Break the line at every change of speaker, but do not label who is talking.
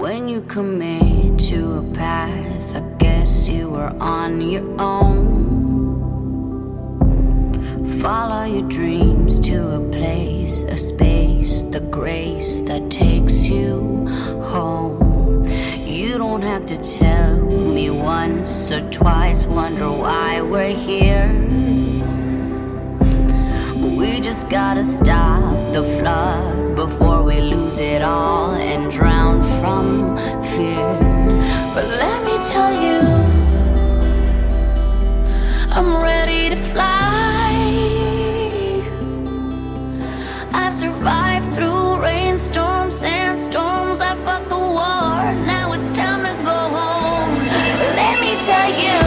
When you commit to a path, I guess you were on your own. Follow your dreams to a place, a space, the grace that takes you home. You don't have to tell me once or twice, wonder why we're here. We just gotta stop the flood before we lose tell you I'm ready to fly. I've survived through rainstorms, sandstorms. I fought the war. Now it's time to go home. Let me tell you.